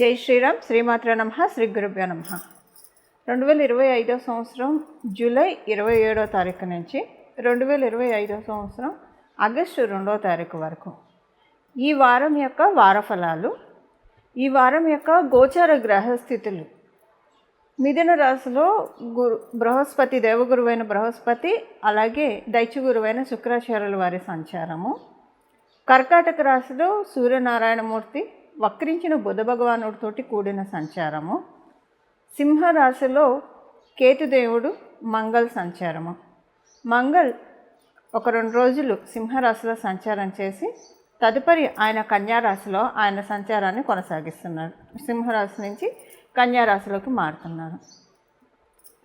జై శ్రీరామ్ శ్రీమాత్ర నమ శ్రీ గురుభ్యో నమ. రెండు వేల ఇరవై ఐదో సంవత్సరం జూలై ఇరవై ఏడో తారీఖు నుంచి రెండు వేల ఇరవై ఐదో సంవత్సరం ఆగస్టు రెండో తారీఖు వరకు. ఈ వారం యొక్క వార ఫలాలు ఈ వారం యొక్క గోచార గ్రహస్థితులు మిథున రాశిలో గురు బృహస్పతి దేవగురువైన బృహస్పతి అలాగే దైత్యగురువైన శుక్రాచార్యుల వారి సంచారము. కర్కాటక రాశిలో సూర్యనారాయణమూర్తి వక్రించిన బుధ భగవానుడితోటి కూడిన సంచారము. సింహరాశిలో కేతుదేవుడు మంగళ సంచారము. మంగళ్ ఒక రెండు రోజులు సింహరాశిలో సంచారం చేసి తదుపరి ఆయన కన్యారాశిలో ఆయన సంచారాన్ని కొనసాగిస్తున్నారు. సింహరాశి నుంచి కన్యారాశిలోకి మారుతున్నారు.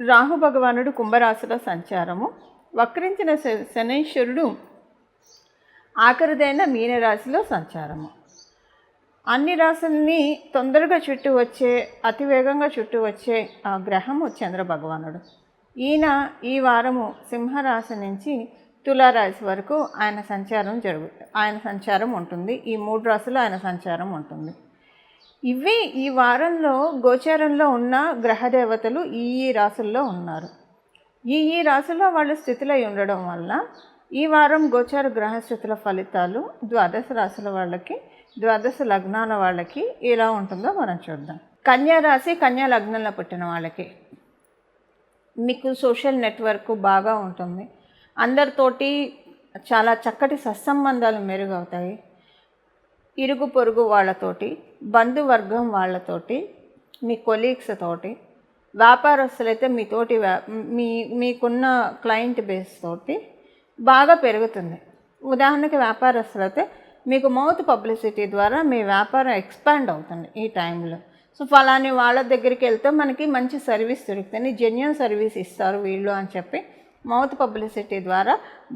రాహు భగవానుడు కుంభరాశిలో సంచారము. వక్రించిన శ- శనీశ్వరుడు ఆఖరిదైన మీనరాశిలో సంచారము. అన్ని రాశుల్ని తొందరగా చుట్టూ వచ్చే అతి వేగంగా చుట్టూ వచ్చే ఆ గ్రహము చంద్ర భగవానుడు. ఈయన ఈ వారము సింహరాశి నుంచి తులారాశి వరకు ఆయన సంచారం జరుగు ఆయన సంచారం ఉంటుంది. ఈ మూడు రాశులు ఆయన సంచారం ఉంటుంది. ఇవి ఈ వారంలో గోచారంలో ఉన్న గ్రహదేవతలు ఈ ఈ రాశుల్లో ఉన్నారు. ఈ ఈ రాశుల్లో వాళ్ళు స్థితిలో ఉండడం వల్ల ఈ వారం గోచార గ్రహస్థితుల ఫలితాలు ద్వాదశ రాశుల వాళ్ళకి ద్వాదశ లగ్నాల వాళ్ళకి ఎలా ఉంటుందో మనం చూద్దాం. కన్యా రాశి కన్యా లగ్నంలో పుట్టిన వాళ్ళకి మీకు సోషల్ నెట్వర్క్ బాగా ఉంటుంది. అందరితోటి చాలా చక్కటి సత్సంబంధాలు మెరుగవుతాయి. ఇరుగు పొరుగు వాళ్ళతోటి బంధువర్గం వాళ్ళతోటి మీ కొలీగ్స్ తోటి వ్యాపారస్తులైతే మీతోటి వ్యా- మీ మీకున్న క్లయింట్ బేస్ తోటి బాగా పెరుగుతుంది. ఉదాహరణకి వ్యాపారస్తులైతే మీకు మౌత్ పబ్లిసిటీ ద్వారా మీ వ్యాపారం ఎక్స్పాండ్ అవుతుంది ఈ టైంలో. సో ఫలాని వాళ్ళ దగ్గరికి వెళ్తే మనకి మంచి సర్వీస్ దొరుకుతుంది జెన్యున్ సర్వీస్ ఇస్తారు వీళ్ళు అని చెప్పి మౌత్ పబ్లిసిటీ ద్వారా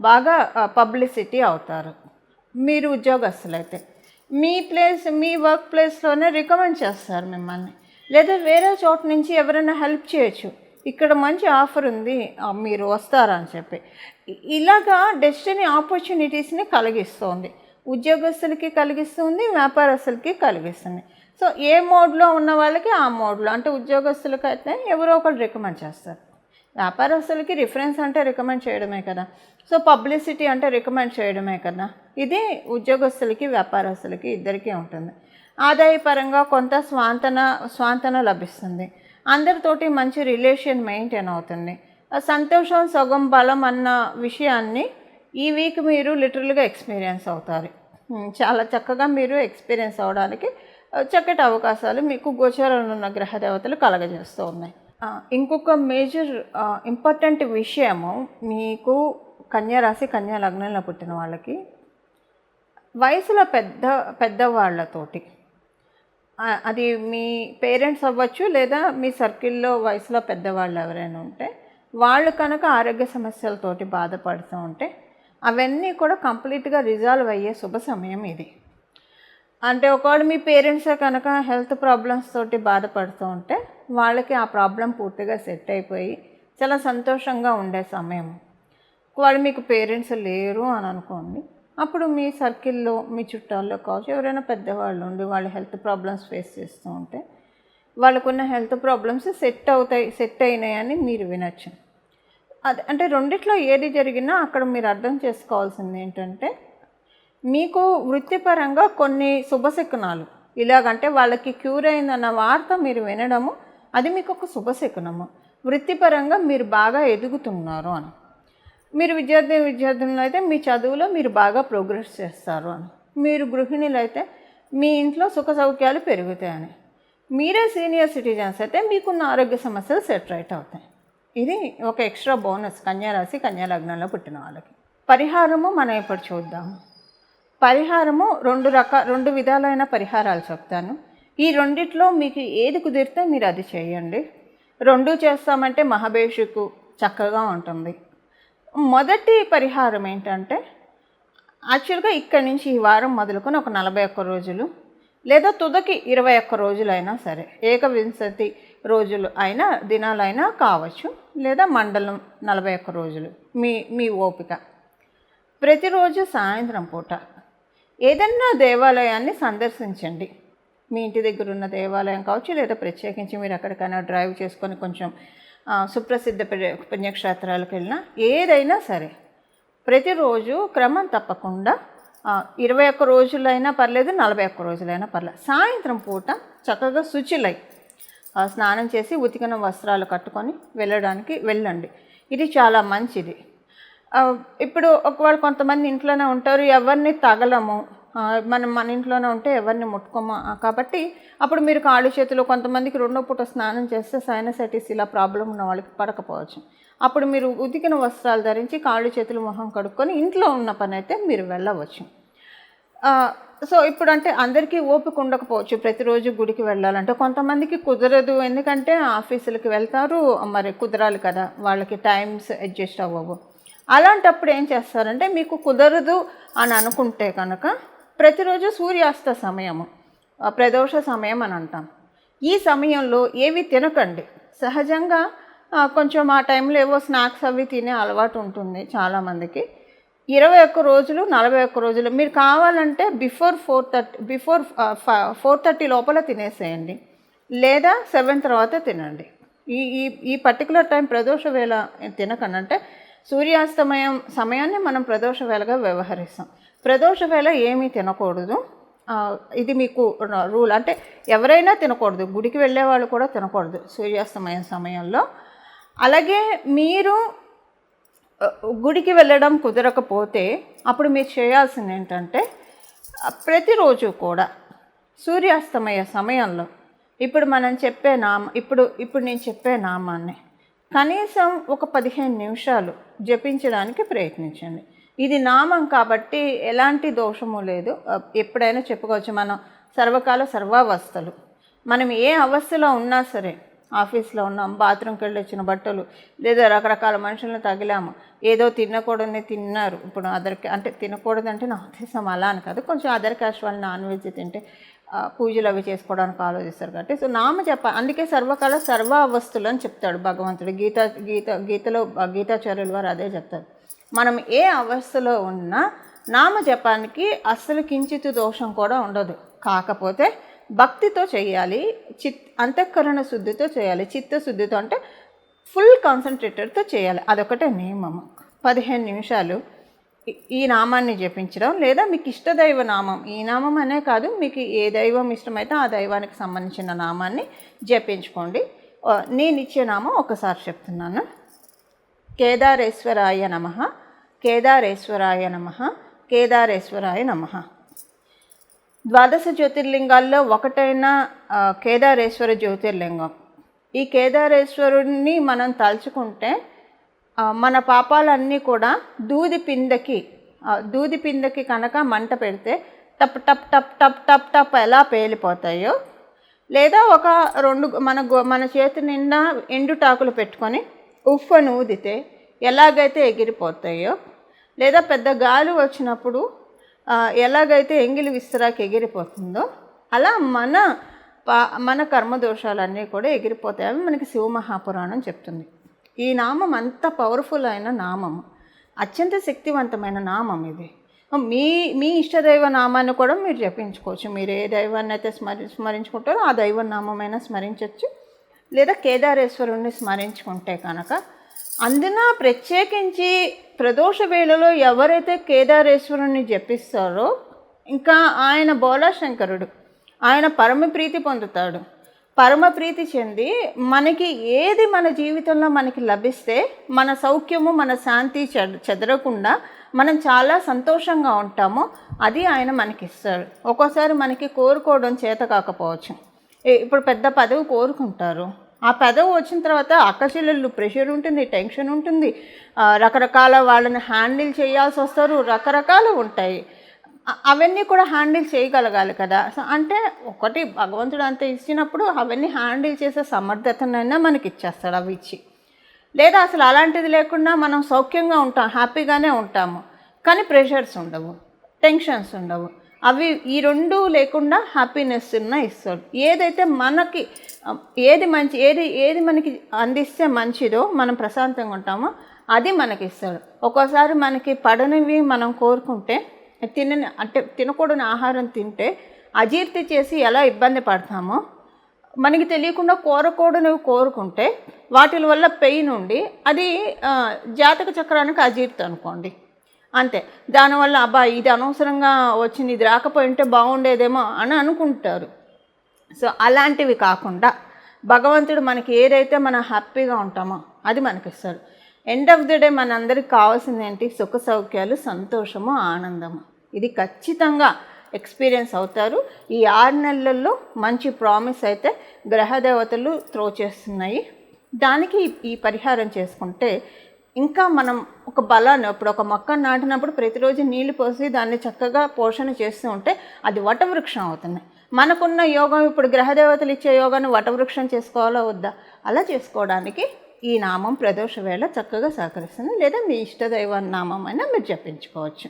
బాగా పబ్లిసిటీ అవుతారు. మీరు ఉద్యోగస్తులైతే మీ ప్లేస్ మీ వర్క్ ప్లేస్లోనే రికమెండ్ చేస్తారు మిమ్మల్ని. లేదా వేరే చోట నుంచి ఎవరైనా హెల్ప్ చేయొచ్చు. ఇక్కడ మంచి ఆఫర్ ఉంది మీరు వస్తారా అని చెప్పి ఇలాగా డెస్టినీ ఆపర్చునిటీస్ని కలిగిస్తుంది. ఉద్యోగస్తులకి కలిగిస్తుంది వ్యాపారస్తులకి కలిగిస్తుంది. సో ఏ మోడ్లో ఉన్న వాళ్ళకి ఆ మోడ్లో. అంటే ఉద్యోగస్తులకి అయితే ఎవరో ఒకరు రికమెండ్ చేస్తారు. వ్యాపారస్తులకి రిఫరెన్స్ అంటే రికమెండ్ చేయడమే కదా. సో పబ్లిసిటీ అంటే రికమెండ్ చేయడమే కదా. ఇది ఉద్యోగస్తులకి వ్యాపారస్తులకి ఇద్దరికీ ఉంటుంది. ఆదాయపరంగా కొంత స్వాంతన స్వాంతన లభిస్తుంది. అందరితోటి మంచి రిలేషన్ మెయింటైన్ అవుతుంది. సంతోషం సగం బలం అన్న విషయాన్ని ఈ వీక్ మీరు లిటరల్గా ఎక్స్పీరియన్స్ అవుతారు. చాలా చక్కగా మీరు ఎక్స్పీరియన్స్ అవ్వడానికి చక్కటి అవకాశాలు మీకు గోచరంలో ఉన్న గ్రహ దేవతలు కలగజేస్తూ ఉన్నాయి. ఇంకొక మేజర్ ఇంపార్టెంట్ విషయము మీకు కన్యారాశి కన్యా లగ్నంలో పుట్టిన వాళ్ళకి వయసులో పెద్ద పెద్దవాళ్ళతోటి అది మీ పేరెంట్స్ అవ్వచ్చు లేదా మీ సర్కిల్లో వయసులో పెద్దవాళ్ళు ఎవరైనా ఉంటే వాళ్ళు కనుక ఆరోగ్య సమస్యలతోటి బాధపడుతూ ఉంటే అవన్నీ కూడా కంప్లీట్గా రిజాల్వ్ అయ్యే శుభ సమయం ఇది. అంటే ఒకవేళ మీ పేరెంట్సే కనుక హెల్త్ ప్రాబ్లమ్స్ తోటి బాధపడుతూ ఉంటే వాళ్ళకి ఆ ప్రాబ్లం పూర్తిగా సెట్ అయిపోయి చాలా సంతోషంగా ఉండే సమయం. వాళ్ళు మీకు పేరెంట్స్ లేరు అని అనుకోండి అప్పుడు మీ సర్కిల్లో మీ చుట్టాల్లో కావచ్చు ఎవరైనా పెద్దవాళ్ళు ఉండి వాళ్ళ హెల్త్ ప్రాబ్లమ్స్ ఫేస్ చేస్తూ ఉంటే వాళ్ళకున్న హెల్త్ ప్రాబ్లమ్స్ సెట్ అవుతాయి సెట్ అయినాయని మీరు వినొచ్చు. అది అంటే రెండిట్లో ఏది జరిగినా అక్కడ మీరు అర్థం చేసుకోవాల్సింది ఏంటంటే మీకు వృత్తిపరంగా కొన్ని శుభశకునాలు ఇలాగంటే వాళ్ళకి క్యూర్ అయిందన్న వార్త మీరు వినడము అది మీకు ఒక శుభశకునము వృత్తిపరంగా మీరు బాగా ఎదుగుతున్నారు అని. మీరు విద్యార్థి విద్యార్థులను అయితే మీ చదువులో మీరు బాగా ప్రోగ్రెస్ చేస్తారు అని. మీరు గృహిణులు అయితే మీ ఇంట్లో సుఖ సౌఖ్యాలు పెరుగుతాయని. మీరే సీనియర్ సిటిజన్స్ అయితే మీకున్న ఆరోగ్య సమస్యలు సెట్ రైట్ అవుతాయి. ఇది ఒక ఎక్స్ట్రా బోనస్ కన్యారాశి కన్యా లగ్నంలో పుట్టిన వాళ్ళకి. పరిహారము మనం ఇప్పుడు చూద్దాము పరిహారము రెండు రక రెండు విధాలైన పరిహారాలు చెప్తాను. ఈ రెండిట్లో మీకు ఏది కుదిరితే మీరు అది చేయండి. రెండు చేస్తామంటే మహాభేషుకు చక్కగా ఉంటుంది. మొదటి పరిహారం ఏంటంటే యాక్చువల్గా ఇక్కడి నుంచి ఈ వారం మొదలుకొని ఒక నలభై ఒక్క రోజులు లేదా తుదకి ఇరవై ఒక్క రోజులైనా సరే ఏకవింశతి రోజులు అయినా దినాలైనా కావచ్చు లేదా మండలం నలభై ఒక్క రోజులు. మీ మీ ఓపిక. ప్రతిరోజు సాయంత్రం పూట ఏదన్నా దేవాలయాన్ని సందర్శించండి. మీ ఇంటి దగ్గర ఉన్న దేవాలయం కావచ్చు లేదా ప్రత్యేకించి మీరు ఎక్కడికైనా డ్రైవ్ చేసుకొని కొంచెం సుప్రసిద్ధ పుణ్య- పుణ్యక్షేత్రాలకు వెళ్ళినా ఏదైనా సరే ప్రతిరోజు క్రమం తప్పకుండా ఇరవై ఒక్క రోజులైనా పర్లేదు నలభై ఒక్క రోజులైనా పర్లేదు సాయంత్రం పూట చక్కగా శుచిలై స్నానం చేసి ఉతికిన వస్త్రాలు కట్టుకొని వెళ్ళడానికి వెళ్ళండి. ఇది చాలా మంచిది. ఇప్పుడు ఒకవేళ కొంతమంది ఇంట్లోనే ఉంటారు ఎవరిని తగలము. మనం మన ఇంట్లోనే ఉంటే ఎవరిని ముట్టుకోమా. కాబట్టి అప్పుడు మీరు కాళ్ళు చేతులు కొంతమందికి రెండో పూట స్నానం చేస్తే సైనసైటిస్ ఇలా ప్రాబ్లం ఉన్న వాళ్ళకి పడకపోవచ్చు. అప్పుడు మీరు ఉతికిన వస్త్రాలు ధరించి కాళ్ళు చేతులు మొహం కడుక్కొని ఇంట్లో ఉన్న పని అయితే మీరు వెళ్ళవచ్చు. సో ఇప్పుడు అంటే అందరికీ ఓపిక ఉండకపోవచ్చు ప్రతిరోజు గుడికి వెళ్ళాలంటే. కొంతమందికి కుదరదు. ఎందుకంటే ఆఫీసులకి వెళ్తారు. మరి కుదరాలి కదా. వాళ్ళకి టైమ్స్ అడ్జస్ట్ అవ్వవు. అలాంటప్పుడు ఏం చేస్తారంటే మీకు కుదరదు అని అనుకుంటే కనుక ప్రతిరోజు సూర్యాస్త సమయము ఆ, ప్రదోష సమయం అని అంటాం. ఈ సమయంలో ఏవి తినకండి. సహజంగా కొంచెం ఆ టైంలో ఏవో స్నాక్స్ అవి తినే అలవాటు ఉంటుంది చాలామందికి. ఇరవై ఒక్క రోజులు నలభై ఒక్క రోజులు. మీరు కావాలంటే before four thirty before four thirty లోపల తినేసేయండి. లేదా సెవెన్ తర్వాత తినండి. ఈ ఈ ఈ పర్టికులర్ టైం ప్రదోష వేళ తినకనంటే సూర్యాస్తమయం సమయాన్ని మనం ప్రదోష వేళగా వ్యవహరిస్తాం. ప్రదోష వేళ ఏమీ తినకూడదు. ఇది మీకు రూల్ అంటే ఎవరైనా తినకూడదు. గుడికి వెళ్ళే వాళ్ళు కూడా తినకూడదు సూర్యాస్తమయం సమయంలో. అలాగే మీరు గుడికి వెళ్ళడం కుదరకపోతే అప్పుడు మీరు చేయాల్సింది ఏంటంటే ప్రతిరోజు కూడా సూర్యాస్తమయ సమయంలో ఇప్పుడు మనం చెప్పే నామ ఇప్పుడు ఇప్పుడు నేను చెప్పే నామాన్ని కనీసం ఒక పదిహేను నిమిషాలు జపించడానికి ప్రయత్నించండి. ఇది నామం కాబట్టి ఎలాంటి దోషము లేదు. ఎప్పుడైనా చెప్పుకోవచ్చు. మనం సర్వకాల సర్వావస్థలు. మనం ఏ అవస్థలో ఉన్నా సరే ఆఫీస్లో ఉన్నాం బాత్రూమ్కి వెళ్ళి వచ్చిన బట్టలు లేదా రకరకాల మనుషులను తగిలాము ఏదో తినకూడదని తిన్నారు. ఇప్పుడు అదర్ అంటే తినకూడదంటే నా ఉద్దేశం అలా అని కాదు. కొంచెం అదర్ క్యాస్ట్ వాళ్ళు నాన్ వెజ్ తింటే పూజలు అవి చేసుకోవడానికి ఆలోచిస్తారు కాబట్టి. సో నామ చెప్ప అందుకే సర్వకాల సర్వ అవస్థలు అని చెప్తాడు భగవంతుడు. గీత గీత గీతలో ఆ, గీతాచార్యుల వారు అదే చెప్తారు. మనం ఏ అవస్థలో ఉన్నా నామ జపానికి అస్సలు కించిత్ దోషం కూడా ఉండదు. కాకపోతే భక్తితో చేయాలి చిత్ అంతఃకరణ శుద్ధితో చేయాలి. చిత్తశుద్ధితో అంటే ఫుల్ కాన్సన్ట్రేటెడ్తో చేయాలి. అదొకటే నియమము. పదిహేను నిమిషాలు ఈ- నామాన్ని జపించడం లేదా మీకు ఇష్టదైవ నామం ఈ నామం అనే కాదు మీకు ఏ దైవం ఇష్టమైతే ఆ దైవానికి సంబంధించిన నామాన్ని జపించుకోండి. నేను ఇచ్చే నామం ఒకసారి చెప్తున్నాను. కేదారేశ్వరాయ నమ కేదారేశ్వరాయ నమ కేదారేశ్వరాయ నమ. ద్వాదశ జ్యోతిర్లింగాల్లో ఒకటైన కేదారేశ్వర జ్యోతిర్లింగం. ఈ కేదారేశ్వరుణ్ణి మనం తలుచుకుంటే మన పాపాలన్నీ కూడా దూది పిందకి దూది పిందకి కనుక మంట పెడితే టప్ టప్ టప్ టప్ టప్ టప్ ఎలా పేలిపోతాయో లేదా ఒక రెండు మన గో- మన చేతి నిండా ఎండుటాకులు పెట్టుకొని ఉఫ్ఫను ఊదితే ఎలాగైతే ఎగిరిపోతాయో లేదా పెద్ద గాలి వచ్చినప్పుడు ఎలాగైతే ఎంగిలి విస్తరాకి ఎగిరిపోతుందో అలా మన పా మన కర్మదోషాలన్నీ కూడా ఎగిరిపోతాయి. అవి మనకి శివమహాపురాణం చెప్తుంది. ఈ నామం అంత పవర్ఫుల్ అయిన నామం అత్యంత శక్తివంతమైన నామం ఇది. మీ మీ ఇష్టదైవ నామాన్ని కూడా మీరు జపించుకోవచ్చు. మీరు ఏ దైవాన్ని అయితే స్మరి స్మరించుకుంటారో ఆ దైవ నామమైనా స్మరించవచ్చు లేదా కేదారేశ్వరుణ్ణి స్మరించుకుంటే కనుక అందున ప్రత్యేకించి ప్రదోష వేళలో ఎవరైతే కేదారేశ్వరుణ్ణి జపిస్తారో ఇంకా ఆయన బోలాశంకరుడు ఆయన పరమ ప్రీతి పొందుతాడు. పరమ ప్రీతి చెంది మనకి ఏది మన జీవితంలో మనకి లభిస్తే మన సౌఖ్యము మన శాంతి చెదరకుండా మనం చాలా సంతోషంగా ఉంటామో. అది ఆయన మనకి ఇస్తాడు ఒక్కోసారి మనకి కోరుకోవడం చేత కాకపోవచ్చు. ఏ- ఇప్పుడు పెద్ద పదవి కోరుకుంటారు. ఆ పదవి వచ్చిన తర్వాత అక్కచెల్లెళ్ళు ప్రెషర్ ఉంటుంది టెన్షన్ ఉంటుంది. రకరకాల వాళ్ళని హ్యాండిల్ చేయాల్సి వస్తారు రకరకాలు ఉంటాయి. అవన్నీ కూడా హ్యాండిల్ చేయగలగాలి కదా. సో అంటే ఒకటి భగవంతుడు అంత ఇచ్చినప్పుడు అవన్నీ హ్యాండిల్ చేసే సమర్థతనైనా మనకి ఇచ్చేస్తాడు అవి ఇచ్చి. లేదా అసలు అలాంటిది లేకుండా మనం సౌఖ్యంగా ఉంటాం హ్యాపీగానే ఉంటాము. కానీ ప్రెషర్స్ ఉండవు టెన్షన్స్ ఉండవు. అవి ఈ రెండు లేకుండా హ్యాపీనెస్ ఉన్న ఇస్తాడు. ఏదైతే మనకి ఏది మంచి ఏది ఏది మనకి అందిస్తే మంచిదో మనం ప్రశాంతంగా ఉంటామో అది మనకి ఇస్తాడు. ఒక్కోసారి మనకి పడనివి మనం కోరుకుంటే తినని అంటే తినకూడని ఆహారం తింటే అజీర్తి చేసి ఎలా ఇబ్బంది పడతామో మనకి తెలియకుండా కోరకూడనివి కోరుకుంటే వాటి వల్ల పెయిన్ ఉండి అది జాతక చక్రానికి అజీర్తి అనుకోండి. అంతే. దానివల్ల అబ్బా ఇది అనవసరంగా వచ్చింది ఇది రాకపోయి ఉంటే బాగుండేదేమో అని అనుకుంటారు. సో అలాంటివి కాకుండా భగవంతుడు మనకి ఏదైతే మనం హ్యాపీగా ఉంటామో అది మనకిస్తాడు ఎండ్ ఆఫ్ ది డే మనందరికి కావాల్సింది ఏంటి? సుఖ సౌఖ్యాలు సంతోషము ఆనందము. ఇది ఖచ్చితంగా ఎక్స్పీరియన్స్ అవుతారు. ఈ ఆరు నెలల్లో మంచి ప్రామిస్ అయితే గ్రహదేవతలు త్రో చేస్తున్నాయి. దానికి ఈ పరిహారం చేసుకుంటే ఇంకా మనం ఒక బలాన్ని ఇప్పుడు ఒక మొక్క నాటినప్పుడు ప్రతిరోజు నీళ్ళు పోసి దాన్ని చక్కగా పోషణ చేస్తూ ఉంటే అది వటవృక్షం అవుతుంది. మనకున్న యోగం ఇప్పుడు గ్రహదేవతలు ఇచ్చే యోగాన్ని వటవృక్షం చేసుకోవాలా వద్దా? అలా చేసుకోవడానికి ఈ నామం ప్రదోష వేళ చక్కగా సహకరిస్తుంది. లేదా మీ ఇష్టదైవ నామం అయినా మీరు జపించుకోవచ్చు.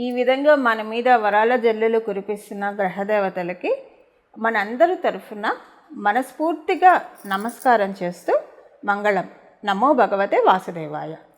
ఈ విధంగా మన మీద వరాల జల్లులు కురిపిస్తున్న గ్రహదేవతలకి మనందరి తరఫున మనస్ఫూర్తిగా నమస్కారం చేస్తూ మంగళం. నమో భగవతే వాసుదేవాయ.